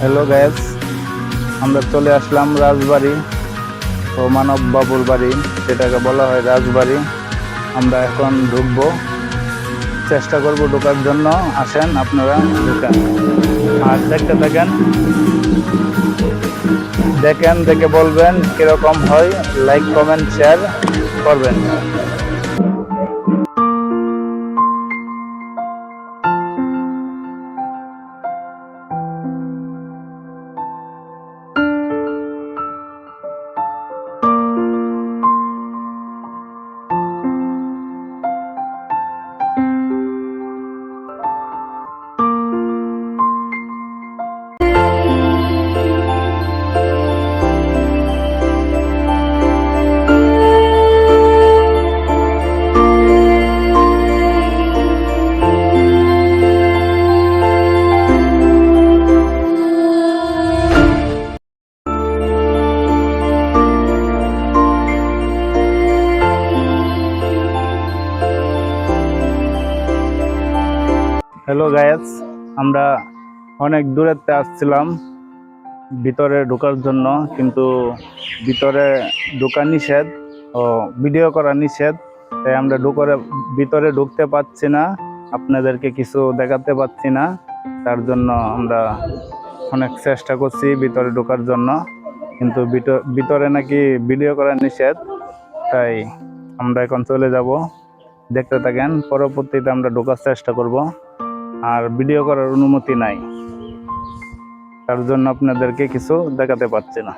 Hello gas আমরা চলে আসলাম রাজবাড়ি ও মানব বাবুর বাড়ি, যেটাকে বলা হয় রাজবাড়ি। আমরা এখন ঢুকবো। চেষ্টা করব ঢোকার জন্য। আসেন আপনারা ঢুকেন। আর দেখতে থাকেন। দেখেন, দেখে বলবেন কীরকম হয়। লাইক কমেন্ট শেয়ার করবেন। হ্যালো গায়েস আমরা অনেক দূরেতে আসছিলাম। ভিতরে ঢোকার জন্য, কিন্তু ভিতরে ঢোকা নিষেধ ও ভিডিও করা নিষেধ, তাই আমরা ঢুকরে, ভিতরে ঢুকতে পারছি না। আপনাদেরকে কিছু দেখাতে পারছি না। তার জন্য আমরা অনেক চেষ্টা করছি ভিতরে ঢোকার জন্য, কিন্তু ভিতরে নাকি ভিডিও করা নিষেধ, তাই আমরা এখন চলে যাব। দেখতে থাকেন, পরবর্তীতে আমরা ঢোকার চেষ্টা করব। আর ভিডিও করার অনুমতি নাই। তার জন্য আপনাদেরকে কিছু দেখাতে পারছি না।